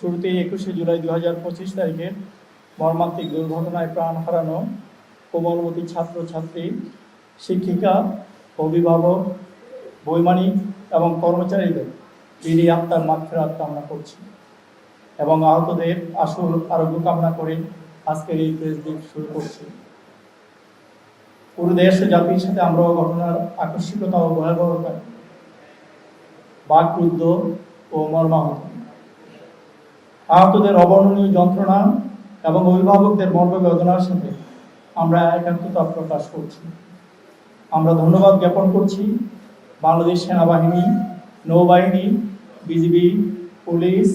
শুরুতেই একুশে জুলাই দু হাজার পঁচিশ তারিখে মর্মান্তিক দুর্ঘটনায় প্রাণ হারানো কোমলমতী ছাত্রছাত্রী, শিক্ষিকা, অভিভাবক, বৈমানিক এবং কর্মচারীদের বিধি আত্মার মাত্রাত কামনা করছি এবং আহতদের আসল আরোগ্য কামনা করে আজকের এই প্রেস দিক শুরু করছি। পুরো দেশ জাতির সাথে আমরাও ঘটনার আকস্মিকতা ও ভয়াবহতা, বাকরুদ্ধ ও মর্মাহত আহতদের অবর্ণনীয় যন্ত্রণা এবং অভিভাবকদের মর্মবেদনার সাথে আমরা একাত্মতা প্রকাশ করছি। আমরা ধন্যবাদ জ্ঞাপন করছি বাংলাদেশ সেনাবাহিনী, নৌবাহিনী, বিজিবি, পুলিশ,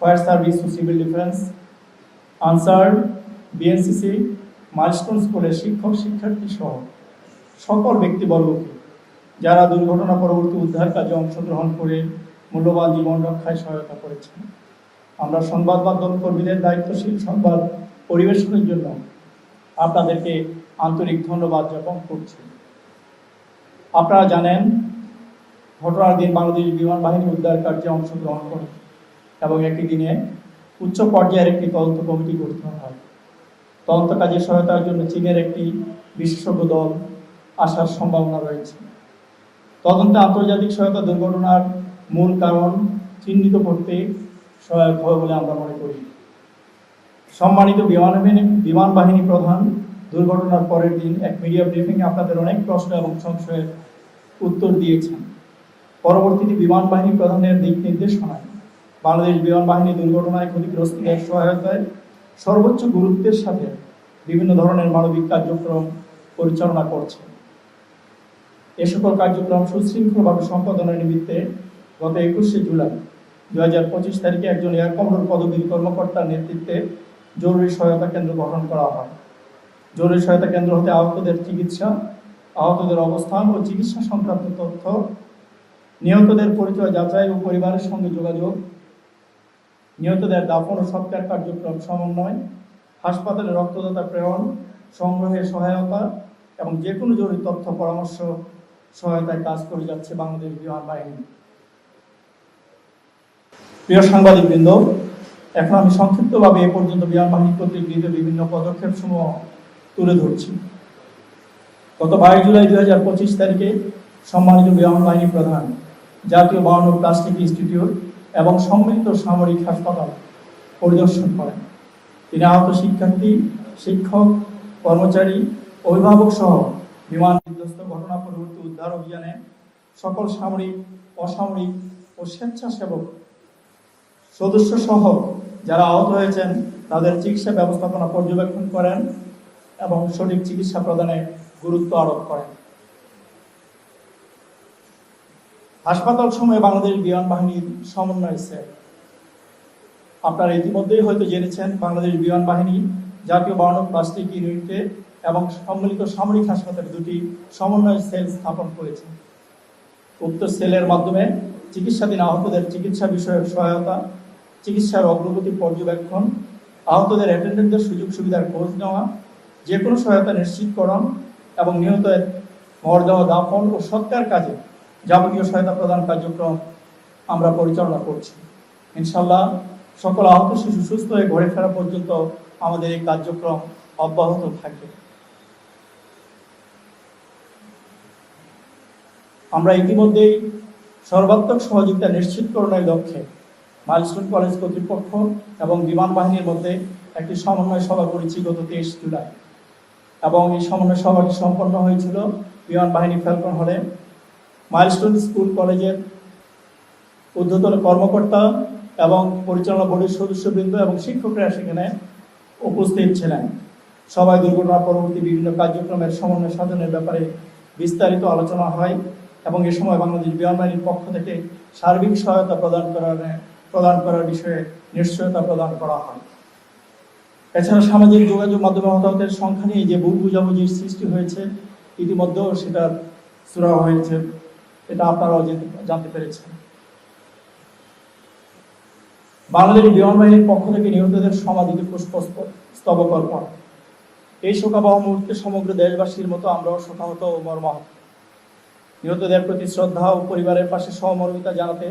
ফায়ার সার্ভিস ও civil defence, Ansar, BNCC, Milestone স্কুলের শিক্ষক, শিক্ষার্থী সহ সকল ব্যক্তিবর্গকে, যারা দুর্ঘটনা পরবর্তী উদ্ধার কাজে অংশগ্রহণ করে মূল্যবান জীবন রক্ষায় সহায়তা করেছেন। আমরা সংবাদ মাধ্যম কর্মীদের দায়িত্বশীল সংবাদ পরিবেশনের জন্য আপনাদেরকে আন্তরিক ধন্যবাদ জ্ঞাপন করছি। আপনারা জানেন, ঘটনার দিন বাংলাদেশ বিমান বাহিনী উদ্ধার কার্যে অংশগ্রহণ করে এবং একই দিনে উচ্চ পর্যায়ের একটি তদন্ত কমিটি গঠিত হয়। তদন্ত কাজে সহায়তার জন্য চীনের একটি বিশেষজ্ঞ দল আসার সম্ভাবনা রয়েছে। তদন্তে আন্তর্জাতিক সহায়তা দুর্ঘটনার মূল কারণ চিহ্নিত করতে সহায়ক হবে বলে আমরা মনে করি। সম্মানিত বিমান বিমান বাহিনী প্রধান, দুর্ঘটনার পরের দিন এক মিডিয়া ব্রিফিংয়ে আপনাদের অনেক প্রশ্ন এবং সংশয়ের উত্তর দিয়েছেন। পরবর্তীতে বিমান বাহিনী প্রধানের দিক নির্দেশনায় বাংলাদেশ বিমান বাহিনী দুর্ঘটনায় ক্ষতিগ্রস্তদের সহায়তায় সর্বোচ্চ গুরুত্বের সাথে বিভিন্ন ধরনের মানবিক কার্যক্রম পরিচালনা করছে। এ সকল কার্যক্রম সুশৃঙ্খলভাবে সম্পাদনের নিমিত্তে গত একুশে জুলাই দু হাজার পঁচিশ তারিখে একজন এয়ার কমোডোর পদবীর কর্মকর্তার নেতৃত্বে জরুরি সহায়তা কেন্দ্র গঠন করা হয়। জরুরি সহায়তা কেন্দ্র হতে আহতদের চিকিৎসা, আহতদের অবস্থান ও চিকিৎসা সংক্রান্ত তথ্য, নিহতদের পরিচয় যাচাই ও পরিবারের সঙ্গে যোগাযোগ, নিহতদের দাফন ও সৎকার কার্যক্রম সমন্বয়, হাসপাতালে রক্তদাতা প্রেরণ, সংগ্রহে সহায়তা এবং যে কোনো জরুরি তথ্য পরামর্শ সহায়তায় কাজ করে যাচ্ছে বাংলাদেশ বিমান বাহিনী। প্রিয় সাংবাদিকবৃন্দ, এখন আমি সংক্ষিপ্তভাবে এ পর্যন্ত বিমান বাহিনী কর্তৃক গৃহীত বিভিন্ন পদক্ষেপ সমূহ তুলে ধরছি। গত বাইশ জুলাই দুই হাজার পঁচিশ তারিখে সম্মানিত বিমান বাহিনী প্রধান, জাতীয় বাহন ও প্লাস্টিক ইনস্টিটিউট এবং সম্মিলিত সামরিক হাসপাতাল পরিদর্শন করেন। তিনি আহত শিক্ষার্থী, শিক্ষক, কর্মচারী, অভিভাবক সহ বিমান বিধ্বস্ত ঘটনা পরবর্তী উদ্ধার অভিযানে সকল সামরিক, অসামরিক ও স্বেচ্ছাসেবক সদস্য সহ যারা আহত হয়েছেন, তাদের চিকিৎসা ব্যবস্থাপনা পর্যবেক্ষণ করেন এবং সঠিক চিকিৎসা প্রদানে গুরুত্ব আরোপ করেন। হাসপাতাল সময়ে বাংলাদেশ বিমান বাহিনীর সমন্বয় সেল আপনারা ইতিমধ্যেই হয়তো জেনেছেন, বাংলাদেশ বিমান বাহিনী জাতীয় বাহন প্লাস্টিক ইউনিটে এবং সম্মিলিত সামরিক হাসপাতালে দুটি সমন্বয় সেল স্থাপন করেছে। উক্ত সেলের মাধ্যমে চিকিৎসাধীন আহতদের চিকিৎসা বিষয়ক সহায়তা চিকিৎসার অগ্রগতি পর্যবেক্ষণ, আহতদের অ্যাটেন্ডেন্টদের সুযোগ সুবিধার খোঁজ নেওয়া যে কোনো সহায়তা নিশ্চিতকরণ এবং নিহতের মরদেহ দাফন ও সৎকার কাজে যাবতীয় সহায়তা প্রদান কার্যক্রম আমরা পরিচালনা করছি। ইনশাল্লাহ সকল আহত শিশু সুস্থ হয়ে ঘরে ফেরা পর্যন্ত আমাদের এই কার্যক্রম অব্যাহত থাকবে। আমরা ইতিমধ্যেই সর্বাত্মক সহযোগিতা নিশ্চিতকরণের লক্ষ্যে মাইলস্টোন কলেজ কর্তৃপক্ষ এবং বিমান বাহিনীর মধ্যে একটি সমন্বয় সভা করেছি গত তেইশ জুলাই। এবং এই সমন্বয় সভাটি সম্পন্ন হয়েছিল বিমান বাহিনী ফ্যালকন হলে। মাইলস্টোন স্কুল কলেজের ঊর্ধ্বতন কর্মকর্তা এবং পরিচালনা বোর্ডের সদস্যবৃন্দ এবং শিক্ষকরা সেখানে উপস্থিত ছিলেন। সবাই দুর্ঘটনা পরবর্তী বিভিন্ন কার্যক্রমের সমন্বয় সাধনের ব্যাপারে বিস্তারিত আলোচনা হয় এবং এ সময় বাংলাদেশ বিমান বাহিনীর পক্ষ থেকে সার্বিক সহায়তা প্রদান করার প্রদান করার বিষয়ে নিশ্চয়তা প্রদান করা হয়। এছাড়া সামাজিক যোগাযোগ মাধ্যমে হতাহতের সংখ্যা নিয়ে যে ভুল বুঝাবুঝির সৃষ্টি হয়েছে, ইতিমধ্যেও সেটা সুরা হয়েছে। এটা আপনারাও জানতে পেরেছেন। বাংলাদেশ বিমান বাহিনীর পক্ষ থেকে নিহতদের সমাধিতে পুষ্পস্তবক অর্পণ। এই শোকাবহ মুহূর্তে সমগ্র দেশবাসীর মতো আমরাও শোকাহত ও মর্মাহত। নিহতদের প্রতি শ্রদ্ধা ও পরিবারের পাশে সহমর্মিতা জানাতে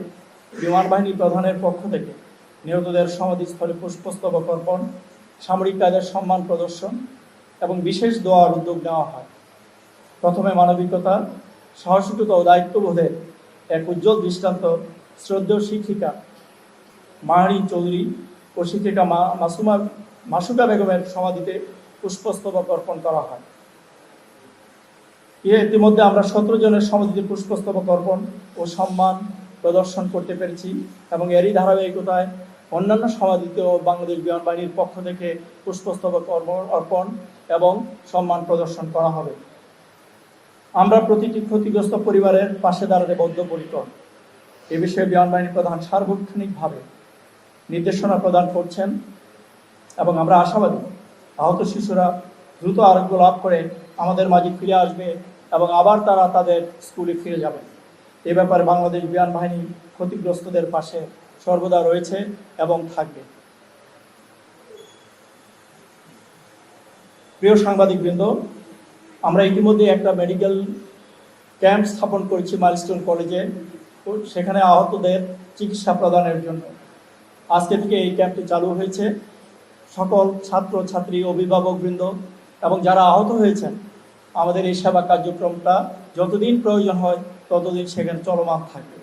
বিমান বাহিনী প্রধানের পক্ষ থেকে নিহতদের সমাধিস্থলে পুষ্পস্তবক অর্পণ, সামরিক কাজের সম্মান প্রদর্শন এবং বিশেষ দোয়ার উদ্যোগ নেওয়া হয়। প্রথমে মানবিকতা সাহসিকতা ও দায়িত্ববোধের এক উজ্জ্বল দৃষ্টান্ত শ্রদ্ধেয় শিক্ষিকা মাহারি চৌধুরী ও শিক্ষিকা মা মাসুমা মাসুকা বেগমের সমাধিতে পুষ্পস্তবক অর্পণ করা হয়। এ ইতিমধ্যে আমরা সতেরো জনের সমাধিতে পুষ্পস্তবক অর্পণ ও সম্মান প্রদর্শন করতে পেরেছি এবং এরই ধারাবাহিকতায় অন্যান্য সমাধিতেও বাংলাদেশ বিমান বাহিনীর পক্ষ থেকে পুষ্পস্তবক অর্পণ অর্পণ এবং সম্মান প্রদর্শন করা হবে। আমরা প্রতিটি ক্ষতিগ্রস্ত পরিবারের পাশে দাঁড়াতে বদ্ধপরিকর। এ বিষয়ে বিমান বাহিনী প্রধান সার্বক্ষণিকভাবে নির্দেশনা প্রদান করছেন এবং আমরা আশাবাদী, আহত শিশুরা দ্রুত আরোগ্য লাভ করে আমাদের মাঝে ফিরে আসবে এবং আবার তারা তাদের স্কুলে ফিরে যাবে এ ব্যাপারে বাংলাদেশ বিমান বাহিনী ক্ষতিগ্রস্তদের পাশে সর্বদা রয়েছে এবং থাকবে। প্রিয় সাংবাদিকবৃন্দ, আমরা ইতিমধ্যে একটা মেডিকেল ক্যাম্প স্থাপন করেছি মাইলস্টোন কলেজে সেখানে আহতদের চিকিৎসা প্রদানের জন্য। আজকে থেকে এই ক্যাম্পটি চালু হয়েছে। সকল ছাত্র, ছাত্রী, অভিভাবকবৃন্দ এবং যারা আহত হয়েছেন, আমাদের এই সেবা কার্যক্রমটা যতদিন প্রয়োজন হয় ততদিন সেখানে চলমান থাকবে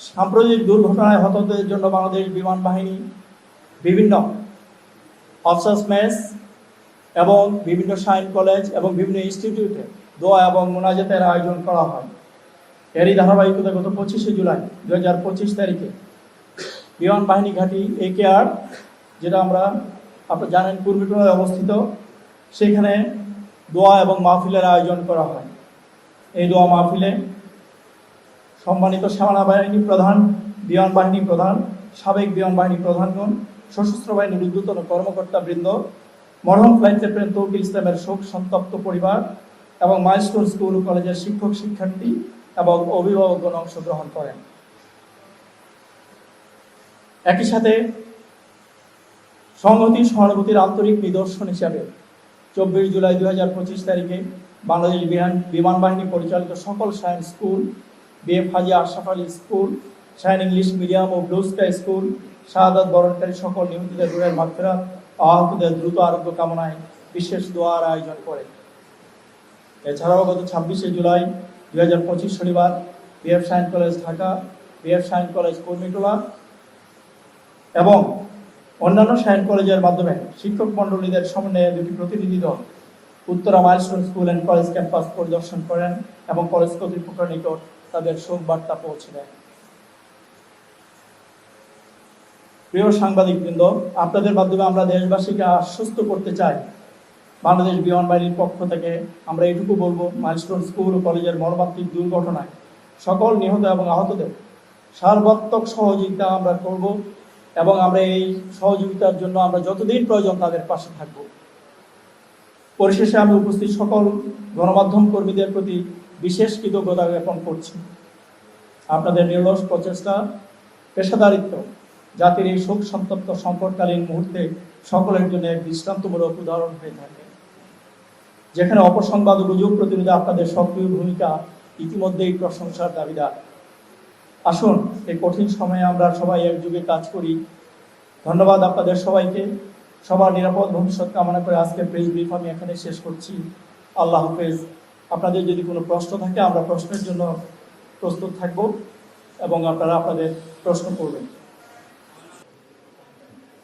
সাম্প্রতিক দুর্ঘটনায় হতদের জন্য বাংলাদেশ বিমান বাহিনী বিভিন্ন অফসার্স মেস এবং বিভিন্ন সাইন কলেজ এবং বিভিন্ন ইনস্টিটিউটে দোয়া এবং মোনাজাতের আয়োজন করা হয়। এরই ধারাবাহিকতা গত পঁচিশে জুলাই দু হাজার পঁচিশ তারিখে বিমান বাহিনী ঘাঁটি এ কে আর, যেটা আমরা আপনারা জানেন কুর্মিটোলায় অবস্থিত, সেখানে দোয়া এবং মাহফিলের আয়োজন করা হয়। এই দোয়া মাহফিলে সম্মানিত সেনা বাহিনী প্রধান, বিমান বাহিনী প্রধান, সাবেক বিমান বাহিনী প্রধানগণ, সশস্ত্র বাহিনীর ঊর্ধ্বতন কর্মকর্তা বৃন্দ, মরহম ফ্লাইট লেফটেন্যান্ট তৌকিল ইসলামের শোক সন্তপ্ত পরিবার এবং মাইলস্টোন স্কুল কলেজের শিক্ষক শিক্ষার্থী এবং অভিভাবকগণ অংশগ্রহণ করেন। একই সাথে সংহতি, সহানুভূতির আন্তরিক নিদর্শন হিসাবে চব্বিশ জুলাই দুই হাজার পঁচিশ তারিখে বাংলাদেশ বিমান বিমান বাহিনী পরিচালিত সকল science school BF Haji Ashraf Ali school science English medium ও ব্লু স্কাই স্কুল শাহাদাত বরণকারী সকল নিহতদের দূরের মাত্রা আহতদের দ্রুত আরোগ্য কামনায় বিশেষ দোয়ার আয়োজন করে। এছাড়াও গত ছাব্বিশে জুলাই দুই হাজার পঁচিশ শনিবার BF science college Dhaka BF science college Kurmitola এবং অন্যান্য সায়েন্স কলেজের মাধ্যমে শিক্ষক মণ্ডলীদের সমন্বয়ে দুটি প্রতিনিধি দল Uttara Milestone school and college campus পরিদর্শন করেন এবং কলেজ কর্তৃপক্ষের নিকট তাদের শোক বার্তা পৌঁছে দেন। প্রিয় সাংবাদিক সাংবাদিকবৃন্দ, আপনাদের মাধ্যমে আমরা দেশবাসীকে আশ্বস্ত করতে চাই। বাংলাদেশ বিমান বাহিনীর পক্ষ থেকে আমরা এটুকু বলব, মাইলস্টোন স্কুল ও কলেজের মর্মান্তিক দুর্ঘটনায় সকল নিহত এবং আহতদের সার্বাত্মক সহযোগিতা আমরা করব। এবং আমরা এই সহযোগিতার জন্য আমরা যতদিন প্রয়োজন তাদের পাশে থাকব। পরিশেষে আমি উপস্থিত সকল গণমাধ্যম কর্মীদের প্রতি বিশেষ কৃতজ্ঞতা জ্ঞাপন করছি। আপনাদের নির্লস প্রচেষ্টা, পেশাদারিত্ব, জাতির এই শোক সন্তপ্ত সংকটকালীন মুহূর্তে সকলের জন্য এক দৃষ্টান্তমূলক উদাহরণ হয়ে থাকে। যেখানে অপসংবাদ গুজব প্রতিরোধে আপনাদের সক্রিয় ভূমিকা ইতিমধ্যেই প্রশংসার দাবিদার। আসুন, এই কঠিন সময়ে আমরা সবাই একযোগে কাজ করি ধন্যবাদ আপনাদের সবাইকে। সবার নিরাপদ ভবিষ্যৎ কামনা করে আজকের প্রেস ব্রিফ আমি এখানে শেষ করছি। আল্লাহ হাফেজ। আপনাদের যদি কোনো প্রশ্ন থাকে, আমরা প্রশ্নের জন্য প্রস্তুত থাকব এবং আপনারা আপনাদের প্রশ্ন করবেন।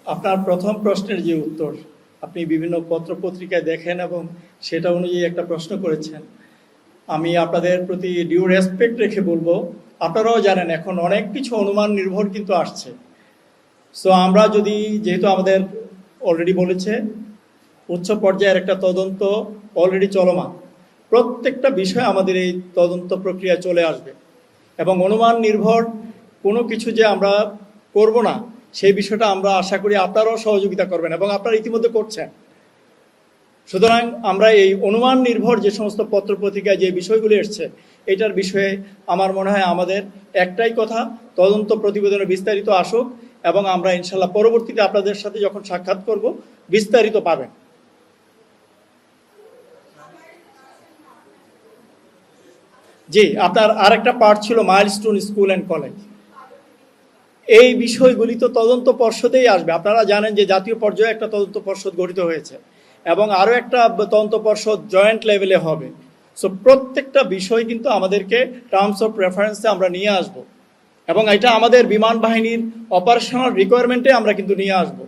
আপনার প্রথম প্রশ্নের যে উত্তর, আপনি বিভিন্ন পত্র পত্রিকায় দেখেন এবং সেটা অনুযায়ী একটা প্রশ্ন করেছেন। আমি আপনাদের প্রতি ডিউ রেসপেক্ট রেখে বলব, আপনারাও জানেন এখন অনেক কিছু অনুমান নির্ভর কিন্তু আসছে। সো আমরা যদি যেহেতু আমাদের অলরেডি বলেছে, উচ্চ পর্যায়ের একটা তদন্ত অলরেডি চলমান। প্রত্যেকটা বিষয় আমাদের এই তদন্ত প্রক্রিয়া চলে আসবে। এবং অনুমান নির্ভর কোনো কিছু যে আমরা করব না, সেই বিষয়টা আমরা আশা করি আপনারাও সহযোগিতা করবেন এবং আপনারা ইতিমধ্যে করছেন। সুতরাং আমরা এই অনুমান নির্ভর যে সমস্ত পত্র পত্রিকায় যে বিষয়গুলি এসছে, এটার বিষয়ে আমার মনে হয় আমাদের একটাই কথা, তদন্ত প্রতিবেদনে বিস্তারিত আসুক। এবং আমরা ইনশাল্লাহ পরবর্তীতে আপনাদের সাথে যখন সাক্ষাৎ করব, বিস্তারিত পাবেন। জি, আপনার আরেকটা পার্ট ছিল মাইলস্টোন স্কুল অ্যান্ড কলেজ এই বিষয়গুলি তো তদন্ত পর্ষদেই আসবে। আপনারা জানেন যে জাতীয় পর্যায়ে একটা তদন্ত পর্ষদ গঠিত হয়েছে এবং আরও একটা তদন্ত পর্ষদ জয়েন্ট লেভেলে হবে। সো প্রত্যেকটা বিষয় কিন্তু আমাদেরকে টার্মস অফ রেফারেন্সে আমরা নিয়ে আসব। এবং এটা আমাদের বিমান বাহিনীর অপারেশনাল রিকোয়ারমেন্টে আমরা কিন্তু নিয়ে আসব।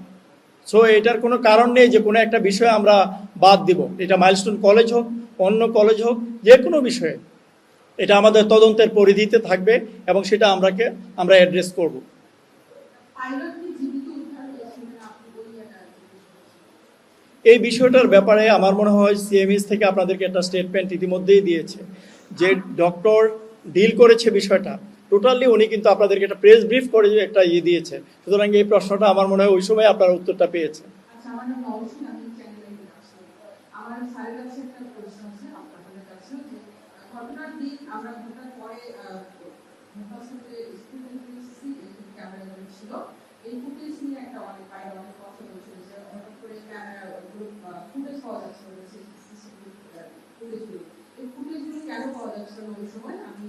সো এটার কোনো কারণ নেই যে কোনো একটা বিষয়ে আমরা বাদ দিব। এটা মাইলস্টোন কলেজ হোক অন্য কলেজ হোক যে কোনো বিষয়ে। এটা আমাদের তদন্তের পরিধিতে থাকবে এবং সেটা আমরাকে আমরা অ্যাড্রেস করব। এই বিষয়টার ব্যাপারে আমার মনে হয় সিএমএস থেকে আপনাদেরকে একটা স্টেটমেন্ট ইতিমধ্যেই দিয়েছে যে ডক্টর ডিল করেছে বিষয়টা। টোটালি উনি কিন্তু আপনাদেরকে একটা প্রেস ব্রিফ করে একটা ইয়ে দিয়েছে। সুতরাং এই প্রশ্নটা আমার মনে হয় ওই সময় আপনারা উত্তরটা পেয়েছেন। কেন পাওয়া যাচ্ছে না ওই সময়? আমি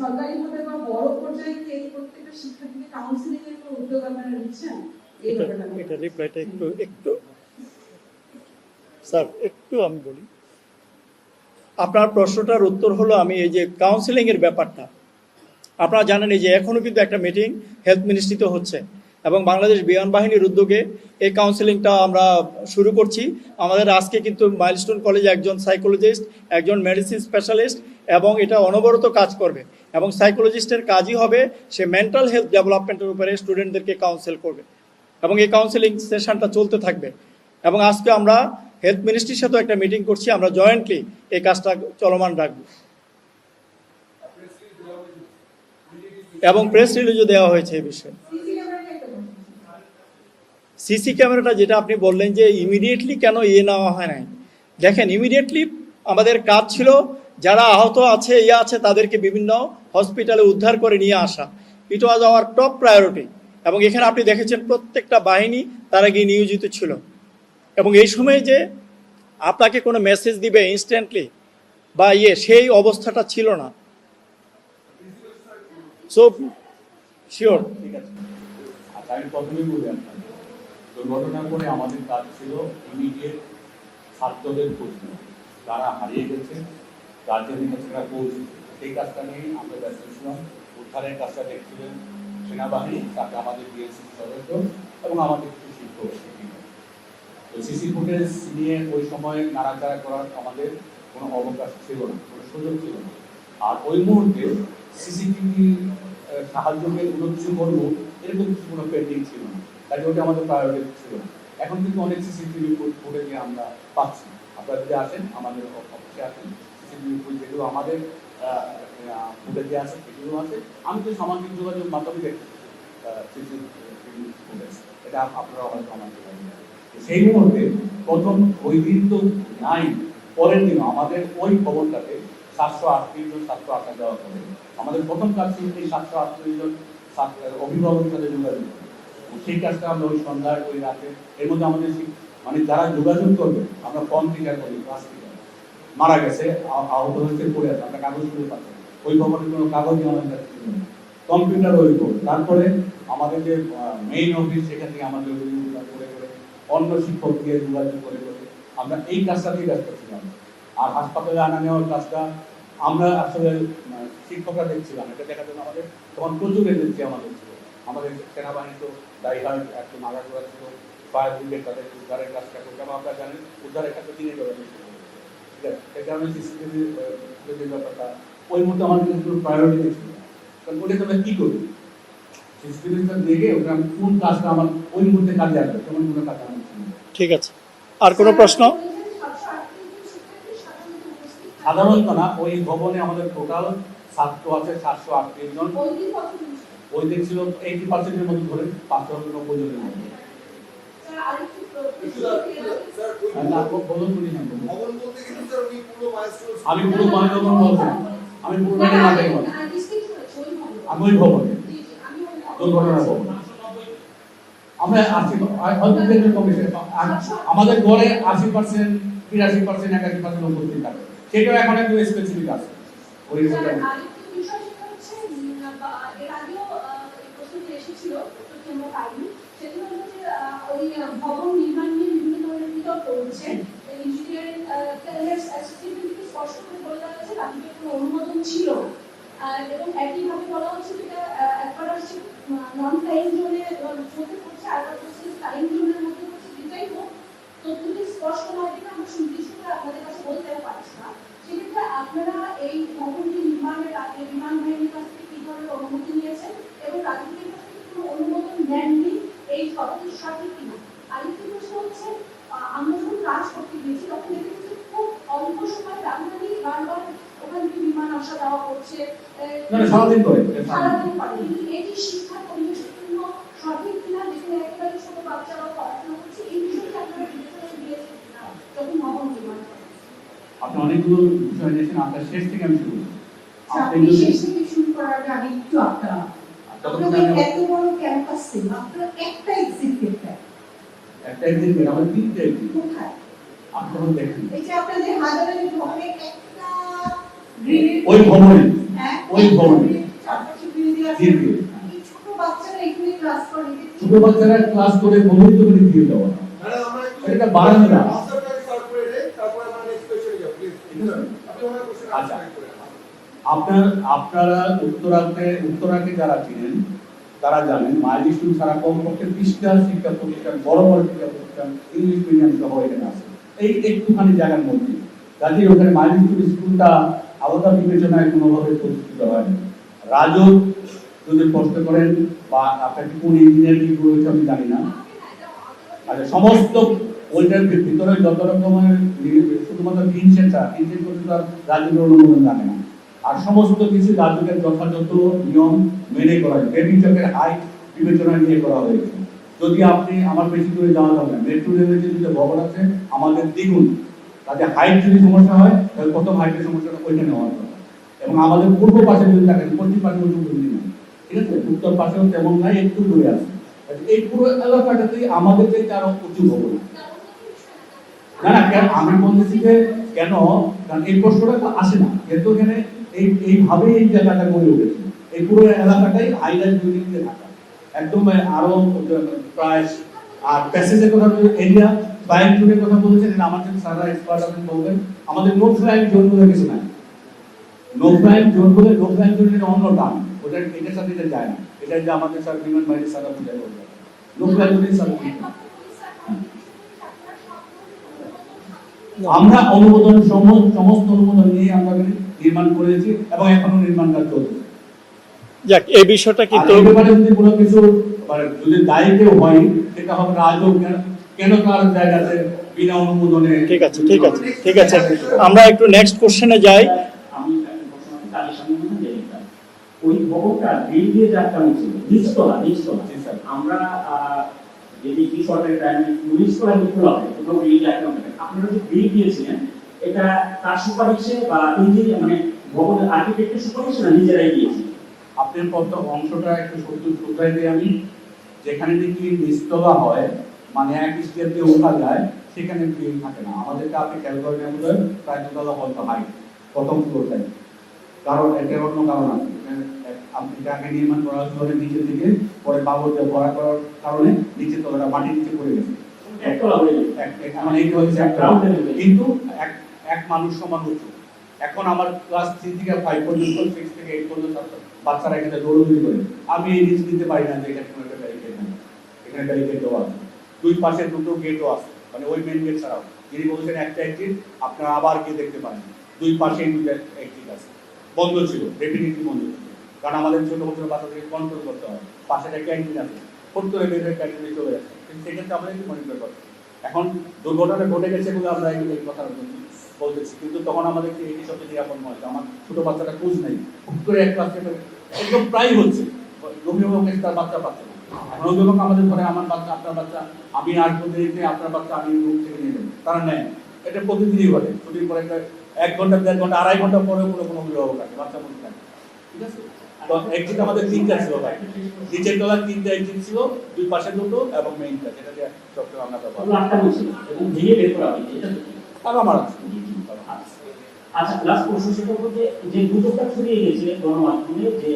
সরকারিভাবে বা বড় পর্যায়ে কি এই প্রত্যেকটা শিক্ষার্থীকে কাউন্সিলিং এর কোনো উদ্যোগ আপনারা নিচ্ছেন? এটা রিপ্লাইটা একটু একটু স্যার একটু আমি বলি। আপনার প্রশ্নটার উত্তর হলো আমি এই যে কাউন্সিলিং এর ব্যাপারটা। আপনারা জানেন এই যে এখনও কিন্তু একটা মিটিং হেলথ মিনিস্ট্রিতে হচ্ছে এবং বাংলাদেশ বিমান বাহিনীর উদ্যোগে এই কাউন্সিলিংটা আমরা শুরু করছি। আমাদের আজকে কিন্তু মাইলস্টোন কলেজে একজন সাইকোলজিস্ট একজন মেডিসিন স্পেশালিস্ট এবং এটা অনবরত কাজ করবে এবং সাইকোলজিস্টের কাজই হবে সে মেন্টাল হেলথ ডেভেলপমেন্টের উপরে স্টুডেন্টদেরকে কাউন্সিল করবে এবং এই কাউন্সিলিং সেশনটা চলতে থাকবে এবং আজকে আমরা হেলথ মিনিস্ট্রির সাথেও একটা মিটিং করছি, আমরা জয়েন্টলি এই কাজটা চলমান রাখব। এবং প্রেস রিলিজও দেওয়া হয়েছে এই বিষয়ে। সিসি ক্যামেরাটা যেটা আপনি বললেন যে ইমিডিয়েটলি কেন ইয়ে নেওয়া হয় নাই? দেখেন ইমিডিয়েটলি আমাদের কাজ ছিল যারা আহত আছে ইয়ে আছে, তাদেরকে বিভিন্ন হসপিটালে উদ্ধার করে নিয়ে আসা। It was our top priority এবং এখানে আপনি দেখেছেন প্রত্যেকটা বাহিনী তারা গিয়ে নিয়োজিত ছিল। এবং এই সময় যে আপনাকে কোনো মেসেজ দিবে ইনস্ট্যান্টলি বা ইয়ে সেই অবস্থাটা ছিল না। সো শিওর ঠিক আছে। আমাদের কাজ ছিল ইমিডিয়েট ছাত্রদের নেওয়া যারা হারিয়ে গেছে কাছে তারা পৌঁছেছে সেই কাজটা নিয়েই আমরা ব্যস্ত ছিলাম। উদ্ধারের কাজটা দেখছিলেন সেনাবাহিনী তাকে আমাদের ডিএসসি সদস্য এবং আমাদের কিছু শিক্ষক তো সিসি ফুটেজ নিয়ে ওই সময় নাড়াচাড়া করার আমাদের কোনো অবকাশ ছিল না, কোনো সুযোগ ছিল না। আর ওই মুহূর্তে সিসিটিভি সাহায্যকে উন্নতি করব এরকম কিছু কোনো পেন্ডিং ছিল না। তাই ওটা আমাদের প্রায়োরিটি ছিল না। এখন কিন্তু অনেক সিসিটিভি ফুটেজে আমরা পাচ্ছি। আপনারা যদি আসেন, আমাদের অফিসে আসেন। যেগুলো আমাদের ফুটেজে আছে, সেগুলো আছে। আমি তো সামাজিক যোগাযোগ মাধ্যমে দেখতে সিসিটিভি ফুটেজ এটা আপনারা হয়তো তো সেই মুহূর্তে প্রথম ওই দিন তো নাই, পরের দিন আমাদের ওই খবরটাতে সাতশো আটত্রিশ জন ছাত্র আঁকা দেওয়া করে আমাদের প্রথম কাজ ছিল এই সাতশো আটত্রিশ জন অভিভাবকের সাথে যোগাযোগ সেই কাজটা আমরা ওই সন্ধ্যায়, ওই রাতে, এর মধ্যে আমাদের মানে যারা যোগাযোগ করবে, আমরা ফোন টিকার করি ক্লাস টিকার মারা গেছে আহত হয়েছে, পড়ে আছে, আমরা কাগজ করে পাচ্ছি ওই খবরের কোনো কাগজই আমাদের কাছে কম্পিউটার ওই তারপরে আমাদের যে মেইন অফিস সেখান থেকে আমাদের করে করে, অন্য শিক্ষক দিয়ে যোগাযোগ করে করে, আমরা এই কাজটাতেই ব্যস্ত ছিলাম। আর হাসপাতালে আনা নেওয়ার কাজটা আমরা আসলে শিক্ষকরা দেখছিলাম। এটা দেখার জন্য আমাদের তখন প্রচুর এজেন্সি আমাদের ছিল। আমাদের সেনাবাহিনী তো দায়ীহার একটু নাগা করা ছিল। ফায়ার ব্রিগেড তাদের উদ্ধারের কাজটা করতে এবং আপনারা জানেন উদ্ধারের কাজটা দিনে করে ব্যাপারটা ওই মুহূর্তে আমার কিন্তু প্রায়োরিটি ছিল কারণ ওটা তো আমরা কী দেখে ওটা কোন কাজটা আমার ওই মুহূর্তে কাজে আসবে তেমন কোনো কাজ আমার না। ঠিক আছে। আর কোনো প্রশ্ন? সাধারণত না ওই ভবনে আমাদের টোটাল ছাত্র আছে সাতশো আটত্রিশ জন। ওই দিন কতজন ছিল? ওই এইটি পার্সেন্টের মধ্যে ধরে পাঁচশো নব্বই জনের মধ্যে আমি পুরো আমি পুরো আমি- ওই ভবন। আমি ভবনে। দুর্ঘটনা আমরা আশি হয়তো কমিশন আমাদের গড়ে আশি পার্সেন্ট তিরাশি পার্সেন্ট একাশি পার্সেন্ট উপস্থিত থাকে। সেটাও এখন একটু স্পেসিফিক আছে। ওই স্যার, হিসেবে আরেকটু বিষয় সেটা হচ্ছে, উম, বা এর আগেও আহ, এই প্রশ্নটি এসেছিল, উত্তরটি আমরা পাইনি। সেটি হলো যে, আহ, ওই আহ, ভবন নির্মাণ নিয়ে বিভিন্ন ধরনের বিতর্ক হচ্ছে। ইঞ্জিনিয়ারিং, আহ, প্ল্যানার্স অ্যাসোসিয়েশন স্পষ্ট করে বলে দেওয়া হয়েছে, তাদের কোনো অনুমোদন ছিল এবং একইভাবে বলা হচ্ছে যেটা একবার আসছে নন ক্রাইম জোনে পড়ছে আর একবার হচ্ছে টাইম জোনের মধ্যে পড়ছে যেটাই হোক তথ্যটি স্পষ্ট নয় কিনা আমরা সুনির্দিষ্ট করে আপনাদের কাছে বলতেও পারছি না সেক্ষেত্রে আপনারা এই ভবনটি নির্মাণের আগে বিমান বাহিনীর কাছ থেকে কি ধরনের অনুমতি নিয়েছেন এবং রাজনীতির কাছ থেকে কোনো অনুমোদন নেননি এই তথ্য সঠিক কিনা আরেকটি প্রশ্ন হচ্ছে আহ, আমরা যখন কাজ করতে গিয়েছি তখন দেখেছি যে খুব অল্প সময় ব্যবধানে বারবার ওখান থেকে বিমান আসা যাওয়া করছে আহ, না না, সারাদিন করে সারাদিন পারে কিন্তু এটি শিক্ষা পরিবেশের জন্য সঠিক কিনা যেখানে একেবারে ছোট বাচ্চারাও পড়াশোনা করছে এই বিষয়টি আপনারা বিবেচনা দিয়েছেন কিনা যখন ভবন নির্মাণ করেন আপনি অনেকগুলো বিষয় নিয়েছেন আপনার শেষ থেকে আমি শুরু করি। আপনি শেষ থেকে শুরু করার আগে আমি একটু আপনার এত বড় ক্যাম্পাসে মাত্র একটা এক্সিট দেখতে একটা একদিন বের, আমাদের তিনটে একদিন কোথায়? আপনি তখন দেখেন। এই যে আপনাদের হাজারের ভবনে একটা ওই ভবনে। হ্যাঁ? ওই ভবনে। ছোট বাচ্চারা এখানে ক্লাস করে এদের কি- ছোট বাচ্চারা ক্লাস করে ভবনিত করে দিয়ে দেওয়া। আমরা একটু এটা বারান্দা। মাস্টারটা স্টার্ট করে দেই তারপর আমরা নেক্সট কোশ্চেনে যাব প্লিজ আপনি ওনার কোশ্চেন আচ্ছা। আপনার, আপনারা উত্তরাতে উত্তরাকে যারা চিনেন তারা জানেন মাইলিস্টুন ছাড়া কমপক্ষে শিক্ষা প্রতিষ্ঠান, বড় বড় শিক্ষা প্রতিষ্ঠান, ইংলিশ মিডিয়াম সহ এখানে আছে। এই একটুখানি জায়গার মধ্যে। ওখানে মাইলিস্টুন স্কুলটা আলাদা বিবেচনায় কোনোভাবে প্রতিষ্ঠিত হয়নি রাজক, যদি প্রশ্ন করেন, বা আপনাকে কোন ইঞ্জিনিয়ারিং রয়েছে আমি জানি না। আচ্ছা সমস্ত ওইটার ভিতরে যত রকমের শুধুমাত্র কিনছেন ছাড়া কিনছেন করতে তো আর অনুমোদন লাগে না। আর সমস্ত কিছু রাজুকের যথাযথ নিয়ম মেনে করা হয় বেবি চকের হাইট বিবেচনা নিয়ে করা হয়েছে। যদি আপনি আমার বেশি দূরে যাওয়া যাবে মেট্রো রেলের যে দুটো ভবন আছে, আমাদের দ্বিগুণ। তাতে হাইট যদি সমস্যা হয়, তাহলে প্রথম হাইটের সমস্যাটা ওইখানে হওয়ার কথা। এবং আমাদের পূর্ব পাশে যদি দেখেন, পশ্চিম পাশে ওই বুঝলি না ঠিক আছে? উত্তর পাশেও তেমন নাই, একটু দূরে আছে। এই পুরো এলাকাটাতেই আমাদের যে আরও উঁচু ভবন। কেন? আমি বলতেছি যে, কেন? কারণ এই প্রশ্নটা তো আসে না। যেহেতু এখানে এই এইভাবে এই জায়গাটা গড়ে উঠেছে। এই পুরো এলাকাটাই বিল্ডিং দিয়ে ঢাকা। একদম আরও প্রায় আর প্যাসেজের কথা এরিয়া জোনের কথা বলেছেন আমার কাছে সারা এক্সপার্ট আছেন বলবেন। আমাদের নো জোন বলে কিছু নাই। নো জোন বলে নো অন্য টার্ম ওটা এটার সাথে এটা যায় না। এটা যে আমাদের স্যার বিমান বাহিনী সারা বলবে নো ফ্লাইং জোন ইজ আমরা অনুমোদন সমস্ত অনুমোদন নিয়ে আমরা নির্মাণ করেছি এবং এখনও নির্মাণ কাজ চলছে। যাক এই বিষয়টা কিন্তু ব্যাপারে যদি কোনো কিছু মানে যদি দায়ী কেউ হয় সেটা হবে কেন- তার জায়গাতে বিনা অনুমোদনে ঠিক আছে ঠিক আছে ঠিক আছে। আমরা একটু নেক্সট কোশ্চেনে যাই। আমি। ওই ভবনটা দিয়ে যে আটকানো ছিল নিচতলা নিচতলা। আমরা আহ, যে দেখি সরকারি টাইমে নিচতলা কিন্তু খোলা হয় কোথাও দিয়ে আটকানো আপনারা যে গ্রিল দিয়েছিলেন এটা তার সুপারিশে বা ইঞ্জিনিয়ার মানে ভবনের আর্কিটেক্টের সুপারিশে না নিজেরাই দিয়েছি আপনার প্রথম অংশটা একটু সত্যি শুধরাই দিই আমি। যেখানে দেখি নিস্তলা হয় মানে এক স্টেপ দিয়ে ওঠা যায় সেখানে গ্রিল থাকে না। আমাদেরকে আপনি খেয়াল করে নেবেন বোধহয় প্রায় দুতলা হয়তো হাই প্রথম ফ্লোরটাই কারণ এটার অন্য কারণ আছে। আপনি আগে নির্মাণ করা নিচের দিকে পরে বাবর দিয়ে ভরা করার কারণে নিচের তলাটা মাটির নিচে পড়ে গেছে। মানে হচ্ছে একটা। কিন্তু এক এক মানুষ সমান উঁচু এখন আমার ক্লাস থ্রি থেকে ফাইভ পর্যন্ত সিক্স থেকে এইট পর্যন্ত বাচ্চারা এখানে দৌড়দৌড়ি করে। আমি এই রিস্ক নিতে পারি না যে এখানে কোনো একটা ব্যারিকেড নেই এখানে ব্যারিকেডও আছে। দুই পাশে দুটো গেটও আছে। মানে ওই মেন গেট ছাড়াও। যিনি বলছেন একটা এক্সিট আপনারা আবার গিয়ে দেখতে পারেন। দুই পাশে দুটো এক্সিট আছে। বন্ধ ছিল। ডেফিনেটলি বন্ধ ছিল। কারণ আমাদের ছোট ছোট বাচ্চাদেরকে কন্ট্রোল করতে হয়। পাশে একটা ক্যান্টিন আছে ফোর্থ করে ক্যান্টিনে চলে যাচ্ছে। কিন্তু সেক্ষেত্রে আমাদের মনিটর করতে এখন দুর্ঘটনা ঘটে গেছে বলে আমরা এই কথা বলতেছি। কিন্তু তখন আমাদেরকে এই সবচেয়ে নিরাপদ মনে হচ্ছে আমার ছোট বাচ্চাটা খোঁজ নেই। হুট করে এক ক্লাস একদম প্রায় হচ্ছে। রমেশ তার বাচ্চা পাচ্ছে। এখন অভিভাবক আমাদের ধরে, আমার বাচ্চা, আপনার বাচ্চা, আমি আসব দেরিতে আপনার বাচ্চা আমি রুম থেকে নিয়ে নেব তারা নেয় এটা প্রতিদিনই ঘটে। ছুটির পরে এক ঘণ্টা, দেড় ঘণ্টা, আড়াই ঘণ্টা পরে কোনো কোনো অভিভাবক আছে বাচ্চা বসে থাকে ঠিক আছে? এক্সিট আমাদের তিনটা ছিল ভাই। নিচের তলার তিনটা এক্সিট ছিল দুই পাশে দুটো এবং মেইনটা দিয়ে সবসময় আমরা ব্যবহার আমার আচ্ছা লাস্ট প্রশ্ন সেটা হলো যে যে গুজবটা ছড়িয়ে গেছে গণমাধ্যমে যে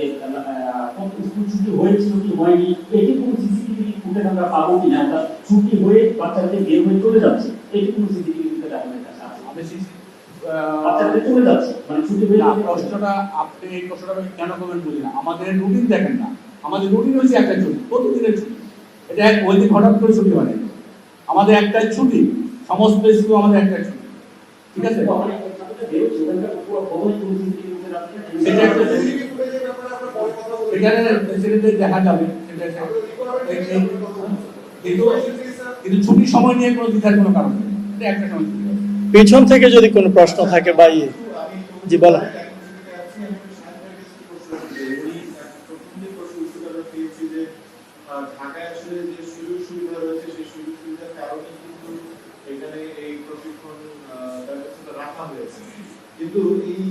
স্কুল ছুটি হয়েছিল কি হয়নি এটি কোনো সিসিটিভি ফুটেজ আমরা পাবো কিনা অর্থাৎ ছুটি হয়ে বাচ্চাদের বের হয়ে চলে যাচ্ছে এটি কোনো সিসিটিভি ফুটেজ আপনাদের কাছে আছে। যাচ্ছে। মানে। প্রশ্নটা আপনি এই প্রশ্নটা কেন করবেন বুঝি না। আমাদের রুটিন দেখেন না। আমাদের রুটিন হচ্ছে একটা ছুটি প্রতিদিনের ছুটি। এটা এক ওই দিন হঠাৎ করে ছুটি মানে আমাদের একটাই ছুটি সমস্ত স্কুল আমাদের একটাই ছুটি। ঠিক আছে? একটা দেখা যাবে। কিন্তু কিন্তু ছুটির সময় নিয়ে কোনো দ্বিধার কোনো কারণ নেই। এটা একটা সময়। পেছন থেকে যদি কোনো প্রশ্ন থাকে বা ইয়ে জি কারণে কিন্তু এই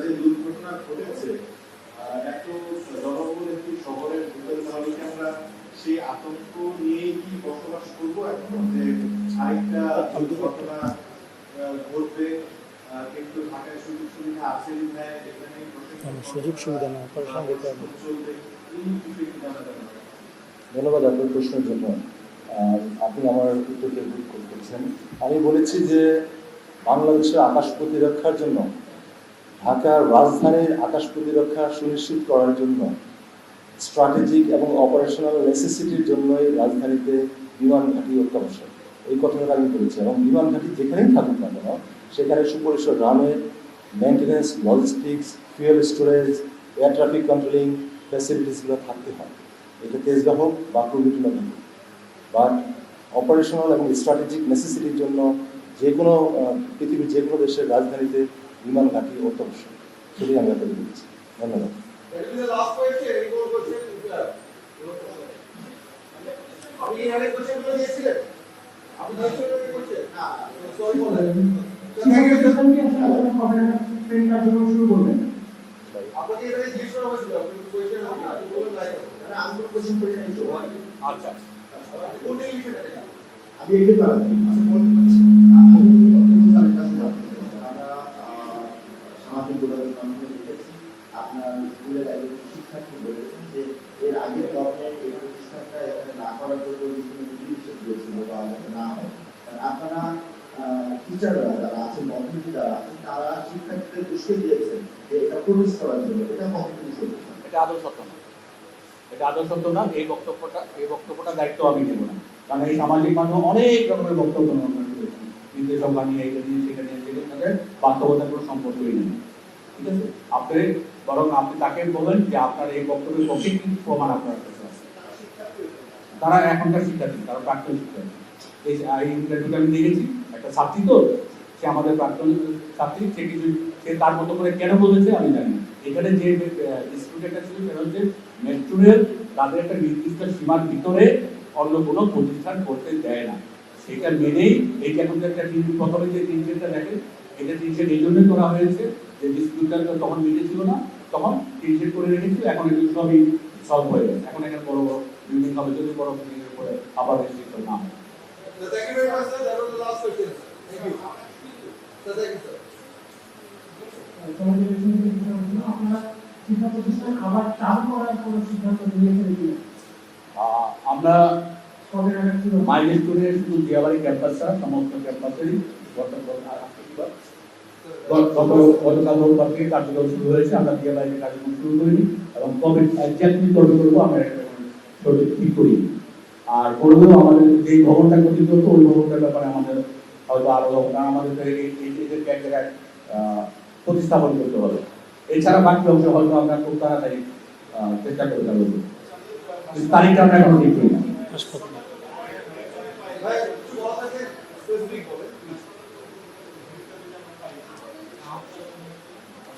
যে দুর্ঘটনা ঘটেছে শহরের আমরা সেই আতঙ্ক নিয়ে কি বসবাস করব এখন? যে আরেকটা ঘটনা আহ, ঘটবে। কিন্তু ঢাকায় সুযোগ সুবিধা আছে বিধায় এখানে সুযোগ সুবিধা না, তার সঙ্গে তো আহ, চলবে। এই বিষয়ে কি জানা যাবে। ধন্যবাদ আপনার প্রশ্নের জন্য। আপনি আমার উত্তরকে গুড করতেছেন। আমি বলেছি যে বাংলাদেশের আকাশ প্রতিরক্ষার জন্য ঢাকার রাজধানীর আকাশ প্রতিরক্ষা সুনিশ্চিত করার জন্য স্ট্র্যাটেজিক এবং অপারেশনাল নেসেসিটির জন্যই রাজধানীতে বিমান ঘাঁটি অত্যাবশ্যক। এই কথাটা আমি বলেছি। এবং বিমান ঘাঁটি যেখানেই থাকুক না কেন, সেখানে সুপরিসর runway maintenance logistics fuel storage air traffic controlling ফ্যাসিলিটিসগুলো থাকতে হয়। এটা তেজগাঁ হোক বা কুমিল্লা হোক। বাট অপারেশনাল এবং স্ট্র্যাটেজিক নেসেসিটির জন্য যে কোনো পৃথিবীর যে কোনো দেশের রাজধানীতে বিমান ঘাঁটি অত্যাবশ্যক। সেটাই আমি আপনাদের বলছি ধন্যবাদ। আপনি কি আরেক question গুলো দিয়েছিলেন? আপনি দিয়েছিলেন আরেক question? না, sorry বলেন। আপনাকে এটা জিজ্ঞেস করা হয়েছিল, আপনি question আপনি আপনি বললেন না কেন? মানে আমি কোনো question করি নাই আচ্ছা আমি এই আচ্ছা, বলতে পারছি। আমরা আহ, সামাজিক যোগাযোগ মাধ্যমে দেখেছি আপনার স্কুলের একজন শিক্ষার্থী বলেছেন যে এর আগের লগ্নে এই প্রতিষ্ঠানটা এখানে না করার জন্য বিভিন্ন নির্দেশ দিয়েছিল বা যাতে না হয় কারণ আপনারা টিচাররা যারা আছেন বন্ধুটি যারা আছেন তারা শিক্ষার্থীদের উস্কে দিয়েছেন যে এটা প্রবেশ করার জন্য এটা সত্যি এটা আদৌ সত্য না। এটা আদৌ সত্য না, এই বক্তব্যটা এই বক্তব্যটা দায়িত্ব আমি নেব না। কারণ এই সামাজিক মাধ্যমে অনেক রকমের বক্তব্য বানিয়ে এটা নিয়ে সেটার সাথে বাস্তবতার কোনো নেই। ঠিক আছে? আপনি বরং আপনি তাকে বলবেন যে আপনার এই বক্তব্যের কিন্তু প্রমাণ আপনার কাছে আছে। তারা এখনকার শিক্ষার্থী, তারা প্রাক্তন শিক্ষার্থী। এই ইন্টারভিউটা আমি দেখেছি। একটা ছাত্রী তো সে আমাদের প্রাক্তন ছাত্রী সে কিছু সে তার মতো করে কেন বলেছে আমি জানি এখানে যে স্টুডেন্টটা ছিল, সেটা হচ্ছে মেট্রোরেল তাদের একটা নির্দিষ্ট সীমার ভিতরে অন্য কোনো প্রতিষ্ঠান করতে দেয় না। সেটা মেনেই এই এখন যে একটা তিন প্রথমে যে তিন সেটটা দেখেন এটা তিন সেট এই জন্যই করা হয়েছে যে ডিসপিউটটা তখন মিটেছিল না, তখন তিন সেট করে রেখেছিল, এখন এগুলো সবই সলভ হয়ে গেছে। এখন এখানে বড় বড় বিল্ডিং হবে যদি বড় বিল্ডিং এর উপরে আবার রেস্ট্রিকশন না হয়। So thank you very much, sir. That was the last question. Thank you. Sir, thank you, sir. আমরা মাইলস্টোনের শুধু দিয়াবাড়ি ক্যাম্পাস ছাড়া সমস্ত ক্যাম্পাসেরই গত- গতকাল রোববার থেকে কার্যক্রম শুরু হয়েছে আমরা দিয়াবাড়িতে কার্যক্রম শুরু করিনি এবং কবে একজাক্টলি কবে করব আমরা ঠিক করি আর করলেও আমাদের যে ভবনটা গঠিত হতো, ওই ভবনটার ব্যাপারে আমাদের হয়তো আরও আমাদের এক জায়গায় প্রতিস্থাপন করতে হবে। এছাড়া বাকি অংশ হয়তো আমরা খুব তাড়াতাড়ি চেষ্টা করে যাব। তারিখটা আমরা এখন করি না.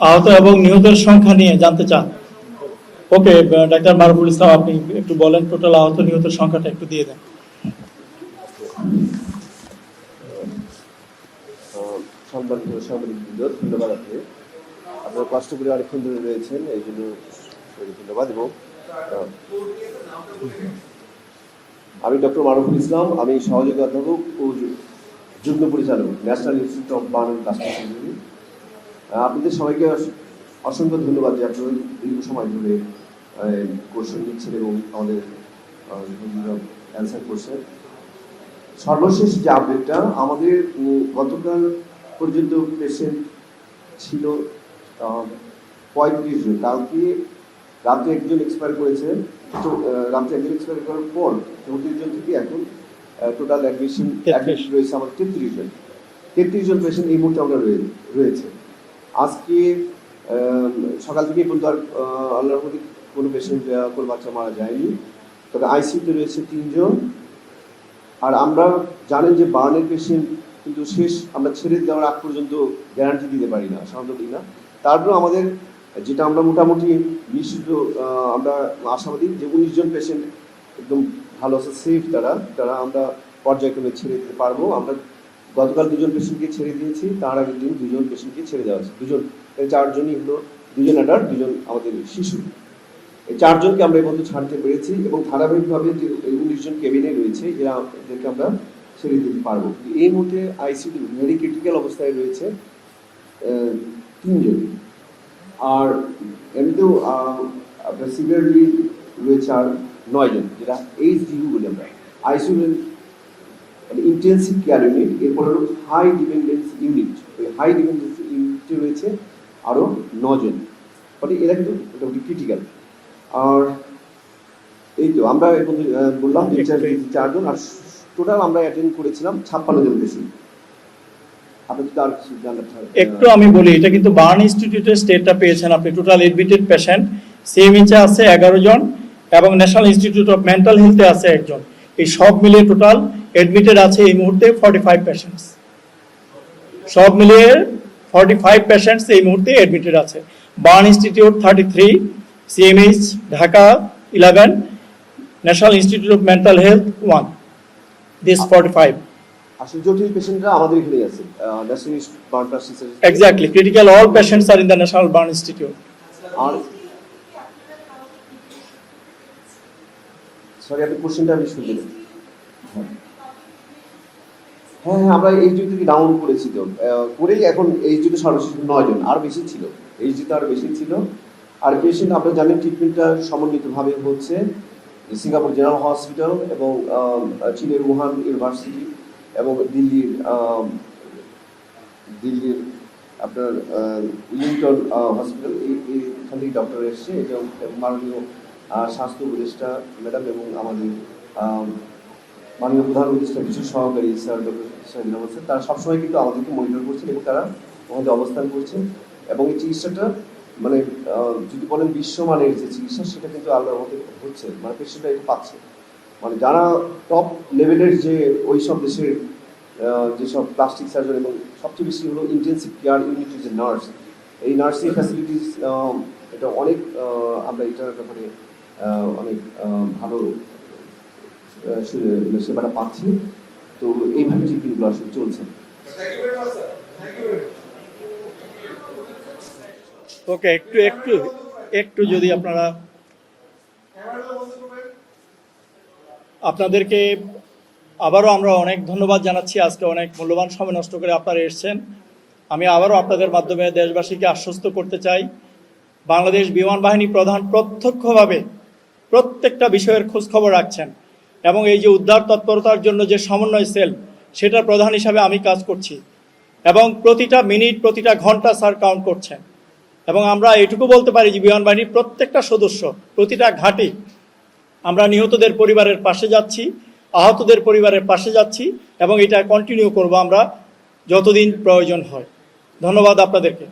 আহত এবং নিহতের সংখ্যা নিয়ে জানতে চান। ওকে ডাক্তার মারুফুল ইসলাম, আপনি একটু বলেন, টোটাল আহত নিহতের সংখ্যাটা একটু দিয়ে দেন। সম্মানিত সাংবাদিক বৃন্দ ধন্যবাদ আপনি। আপনারা কষ্ট করে অনেকক্ষণ ধরে রয়েছেন, এই জন্য ধন্যবাদ এবং আমি ডক্টর মারুফুল ইসলাম, আমি সহযোগী অধ্যাপক ও যুগ্ম পরিচালক, ন্যাশনাল ইনস্টিটিউট অফ সার্জারি। আপনাদের সবাইকে অসংখ্য ধন্যবাদ যে আপনারা দীর্ঘ সময় ধরে কোশ্চেন দিচ্ছেন এবং আমাদের অ্যান্সার করছেন। সর্বশেষ যে আপডেটটা আমাদের গতকাল পর্যন্ত পেশেন্ট ছিল পঁয়ত্রিশ জন। কালকে রাত্রে একজন এক্সপায়ার করেছে তো রাত্রে একজন এক্সপায়ার করার পর চৌত্রিশ জন থেকে এখন টোটাল অ্যাডমিশন অ্যাডমিট রয়েছে আমার তেত্রিশ জন। তেত্রিশ জন পেশেন্ট এই মুহূর্তে আমরা রয়ে- রয়েছে। আজকে সকাল থেকে এই পর্যন্ত আর আল্লাহর মধ্যে কোনো পেশেন্ট কোনো বাচ্চা মারা যায়নি। তবে আইসিইউতে রয়েছে তিনজন। আর আমরা জানেন যে বার্নের পেশেন্ট কিন্তু শেষ আমরা ছেড়ে দেওয়ার আগ পর্যন্ত গ্যারান্টি দিতে পারি না সাধারণত দিই না। তারপরেও আমাদের যেটা আমরা মোটামুটি আহ, আমরা আশাবাদী যে উনিশ জন পেশেন্ট একদম ভালো আছে সেফ তারা তারা আমরা পর্যায়ক্রমে ছেড়ে দিতে পারব। আমরা গতকাল দুজন পেশেন্টকে ছেড়ে দিয়েছি তার আগের দিন দুজন পেশেন্টকে ছেড়ে দেওয়া হয়েছে দুজন। এই চারজনই হলো দুজন অ্যাডাল্ট দুজন আমাদের শিশু। এই চারজনকে আমরা এই পর্যন্ত ছাড়তে পেরেছি এবং ধারাবাহিকভাবে যে উনিশ জন কেবিনে রয়েছে, এরা এদেরকে আমরা ছেড়ে দিতে পারব। এই মুহূর্তে আইসিইউ ভেরি ক্রিটিক্যাল অবস্থায় রয়েছে তিনজন। আর এমনিতেও আপনার সিভিয়ারলি রয়েছে আর নয়জন, যেটা এইচ ডিউ বলি আমরা। আইসিইউ মানে ইন্টেন্সিভ কেয়ার ইউনিট এরপর হলো হাই ডিপেন্ডেন্স ইউনিট ওই হাই ডিপেন্ডেন্স ইউনিটে রয়েছে আরও নজন। ফলে এরা কিন্তু মোটামুটি ক্রিটিক্যাল আর এই তো আমরা বললাম যে চার- চারজন আর টোটাল আমরা অ্যাটেন্ড করেছিলাম ছাপ্পান্ন জন বেশি? একটু আমি বলি এটা কিন্তু বার্ন ইনস্টিটিউটের স্টেটটা পেয়েছেন আপনি টোটাল এডমিটেড পেশেন্ট সিএমএইচে আছে এগারো জন এবং ন্যাশনাল ইনস্টিটিউট অফ মেন্টাল হেলথে আছে একজন। এই সব মিলিয়ে টোটাল এডমিটেড আছে এই মুহূর্তে ফর্টি ফাইভ পেশেন্টস সব মিলিয়ে ফর্টি ফাইভ পেশেন্টস এই মুহূর্তে এডমিটেড আছে। Burn institute thirty three CMH Dhaka eleven national institute of mental health one this forty five আসলে জটিল পেশেন্টরা আমাদের এখানেই আছে national burn plastic Exactly. Critical all patients are in the National Burn আর সরি আপনি কোশ্চেনটা আমি শুনতে হ্যাঁ হ্যাঁ আমরা এই জুতো থেকে ডাউন করেছি তো? করেই এখন এই জুতো সর্বশেষ নয় জন আর বেশি ছিল। এই জুতো আরও বেশি ছিল। আর পেশেন্ট আপনারা জানেন ট্রিটমেন্টটা সমন্বিতভাবে হচ্ছে সিঙ্গাপুর জেনারেল হসপিটাল এবং চীনের উহান ইউনিভার্সিটি এবং দিল্লির দিল্লির আপনার উইলিংটন হসপিটাল এই, এইখান থেকে ডক্টর এসছে। এবং মাননীয় স্বাস্থ্য উপদেষ্টা ম্যাডাম এবং আমাদের মাননীয় প্রধান উপদেষ্টা, বিশেষ সহকারী স্যার ডক্টর আহমদ স্যার তারা সবসময় কিন্তু আমাদেরকে মনিটর করছেন এবং তারা আমাদের অবস্থান করছেন। এবং এই চিকিৎসাটা মানে যদি বলেন বিশ্বমানের যে চিকিৎসা, সেটা কিন্তু আল্লাহ আমাদের হচ্ছে। মানে পেশেন্টরা এটা পাচ্ছে। মানে যারা টপ লেভেলের যে ওই সব দেশের যেসব প্লাস্টিক সার্জন এবং সবচেয়ে বেশি হলো ইন্টেন্সিভ কেয়ার ইউনিটের যে নার্স এই নার্সিং ফ্যাসিলিটিস এটা অনেক আমরা এটার ব্যাপারে অনেক ভালো সেবাটা পাচ্ছি। তো এইভাবে ট্রিটমেন্টগুলো আসলে চলছে. ওকে, একটু একটু একটু যদি আপনারা আপনাদেরকে আবারও আমরা অনেক ধন্যবাদ জানাচ্ছি। আজকে অনেক মূল্যবান সময় নষ্ট করে আপনারা এসেছেন। আমি আবারও আপনাদের মাধ্যমে দেশবাসীকে আশ্বস্ত করতে চাই। বাংলাদেশ বিমান বাহিনী প্রধান প্রত্যক্ষভাবে প্রত্যেকটা বিষয়ের খোঁজখবর রাখছেন। এবং এই যে উদ্ধার তৎপরতার জন্য যে সমন্বয় সেল, সেটার প্রধান হিসাবে আমি কাজ করছি। এবং প্রতিটা মিনিট, প্রতিটা ঘণ্টা স্যার কাউন্ট করছেন। এবং আমরা এটুকু বলতে পারি যে বিমান বাহিনীর প্রত্যেকটা সদস্য, প্রতিটা ঘাটে, আমরা নিহতদের পরিবারের পাশে যাচ্ছি, আহতদের পরিবারের পাশে যাচ্ছি এবং এটা কন্টিনিউ করব আমরা যতদিন প্রয়োজন হয়। ধন্যবাদ আপনাদেরকে।